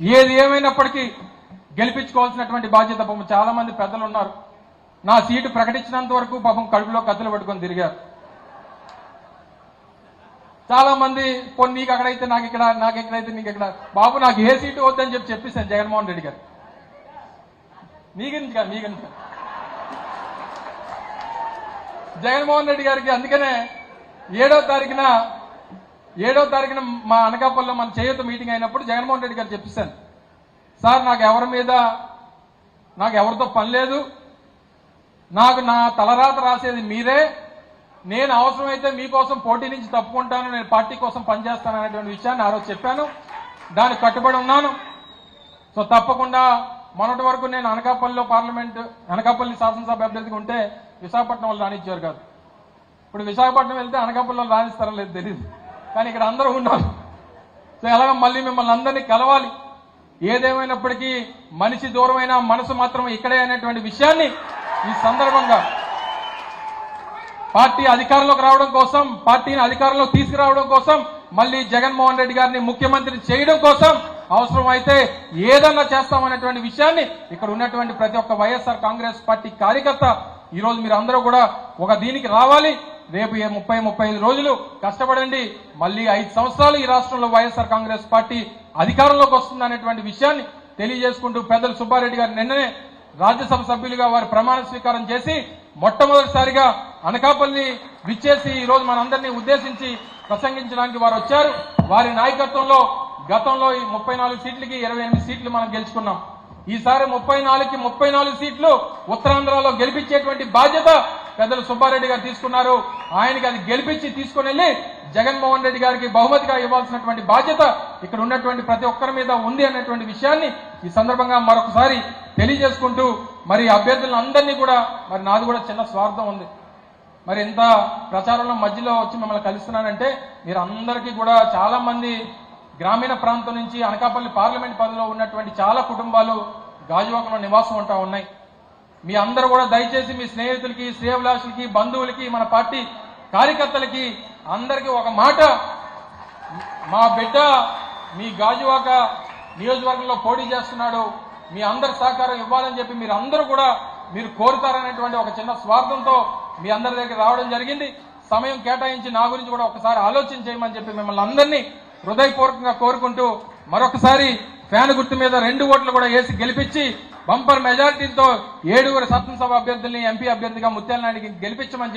ఏది ఏమైనప్పటికీ గెలిపించుకోవాల్సినటువంటి బాధ్యత పాపం చాలా మంది పెద్దలు ఉన్నారు నా సీటు ప్రకటించినంత వరకు పాపం కడుపులో కత్తులు పట్టుకొని తిరిగారు. చాలా మంది కొన్ని నీకు అక్కడైతే నాకు ఇక్కడ నాకు ఎక్కడైతే నీకు ఇక్కడ బాబు నాకు ఏ సీటు వద్దని చెప్పి చెప్పేశాను జగన్మోహన్ రెడ్డి గారు. నీ గురించి కాదు గురించి కాదు. జగన్మోహన్ రెడ్డి గారికి అందుకనే ఏడో తారీఖున ఏడో తారీఖున మా అనకాపల్లిలో మన చేయూత మీటింగ్ అయినప్పుడు జగన్మోహన్ రెడ్డి గారు చెప్పేశాను సార్ నాకు ఎవరి మీద నాకు ఎవరితో పని లేదు. నాకు నా తలరాత రాసేది మీరే. నేను అవసరమైతే మీకోసం పోటీ నుంచి తప్పుకుంటాను. నేను పార్టీ కోసం పనిచేస్తాను అనేటువంటి విషయాన్ని ఆ రోజు చెప్పాను. దానికి కట్టుబడి ఉన్నాను. సో తప్పకుండా మొన్నటి వరకు నేను అనకాపల్లిలో పార్లమెంట్ అనకాపల్లి శాసనసభ అభ్యర్థిగా ఉంటే విశాఖపట్నం వాళ్ళు రాణించారు కాదు. ఇప్పుడు విశాఖపట్నం వెళ్తే అనకాపల్లిలో రాణిస్తారో లేదు తెలియదు కానీ ఇక్కడ అందరూ ఉండాలి. సో ఎలాగ మళ్ళీ మిమ్మల్ని అందరినీ కలవాలి? ఏదేమైనప్పటికీ మనిషి దూరమైన మనసు మాత్రం ఇక్కడే అనేటువంటి విషయాన్ని ఈ సందర్భంగా పార్టీ అధికారంలోకి రావడం కోసం పార్టీని అధికారంలోకి తీసుకురావడం కోసం మళ్ళీ జగన్మోహన్ రెడ్డి గారిని ముఖ్యమంత్రిని చేయడం కోసం అవసరమైతే ఏదన్నా చేస్తామనేటువంటి విషయాన్ని ఇక్కడ ఉన్నటువంటి ప్రతి ఒక్క వైఎస్ఆర్ కాంగ్రెస్ పార్టీ కార్యకర్త ఈరోజు మీరు అందరూ కూడా ఒక దీనికి రావాలి. రేపు ఏ ముప్పై ముప్పై ఐదు రోజులు కష్టపడండి. మళ్ళీ ఐదు సంవత్సరాలు ఈ రాష్ట్రంలో వైఎస్ఆర్ కాంగ్రెస్ పార్టీ అధికారంలోకి వస్తుంది అనేటువంటి విషయాన్ని తెలియజేసుకుంటూ పెద్దలు సుబ్బారెడ్డి గారు నిన్ననే రాజ్యసభ సభ్యులుగా వారు ప్రమాణ స్వీకారం చేసి మొట్టమొదటిసారిగా అనకాపల్లి విచ్చేసి ఈ రోజు మనందరినీ ఉద్దేశించి ప్రసంగించడానికి వారు వచ్చారు. వారి నాయకత్వంలో గతంలో ఈ ముప్పై నాలుగు సీట్లకి ఇరవై ఎనిమిది సీట్లు మనం గెలుచుకున్నాం. ఈసారి ముప్పై నాలుగుకి ముప్పై నాలుగు సీట్లు ఉత్తరాంధ్రలో గెలిపించేటువంటి బాధ్యత పెద్దలు సుబ్బారెడ్డి గారు తీసుకున్నారు. ఆయనకి అది గెలిపించి తీసుకుని వెళ్ళి జగన్మోహన్ రెడ్డి గారికి బహుమతిగా ఇవ్వాల్సినటువంటి బాధ్యత ఇక్కడ ఉన్నటువంటి ప్రతి ఒక్కరి మీద ఉంది అనేటువంటి విషయాన్ని ఈ సందర్భంగా మరొకసారి తెలియజేసుకుంటూ మరి అభ్యర్థులను అందరినీ కూడా మరి నాది కూడా చిన్న స్వార్థం ఉంది. మరి ఇంత ప్రచారంలో మధ్యలో వచ్చి మిమ్మల్ని కలుస్తున్నానంటే మీరు అందరికీ కూడా చాలా మంది గ్రామీణ ప్రాంతం నుంచి అనకాపల్లి పార్లమెంట్ పరిధిలో ఉన్నటువంటి చాలా కుటుంబాలు గాజువాకలో నివాసం ఉంటా ఉన్నాయి. మీ అందరూ కూడా దయచేసి మీ స్నేహితులకి శ్రేయభిలాషులకి బంధువులకి మన పార్టీ కార్యకర్తలకి అందరికీ ఒక మాట. మా బిడ్డ మీ గాజువాక నియోజకవర్గంలో పోటీ చేస్తున్నాడు. మీ అందరి సహకారం ఇవ్వాలని చెప్పి మీరు అందరూ కూడా మీరు కోరుతారనేటువంటి ఒక చిన్న స్వార్థంతో మీ అందరి దగ్గర రావడం జరిగింది. సమయం కేటాయించి నా గురించి కూడా ఒకసారి ఆలోచన చేయమని చెప్పి మిమ్మల్ని అందరినీ హృదయపూర్వకంగా కోరుకుంటూ మరొకసారి ఫ్యాన్ గుర్తు మీద రెండు ఓట్లు కూడా వేసి గెలిపించి బంపర్ మెజార్టీతో ఏడుగురు శాసనసభ అభ్యర్థుల్ని ఎంపీ అభ్యర్థిగా ముత్యాలనాయుడికి గెలిపించమని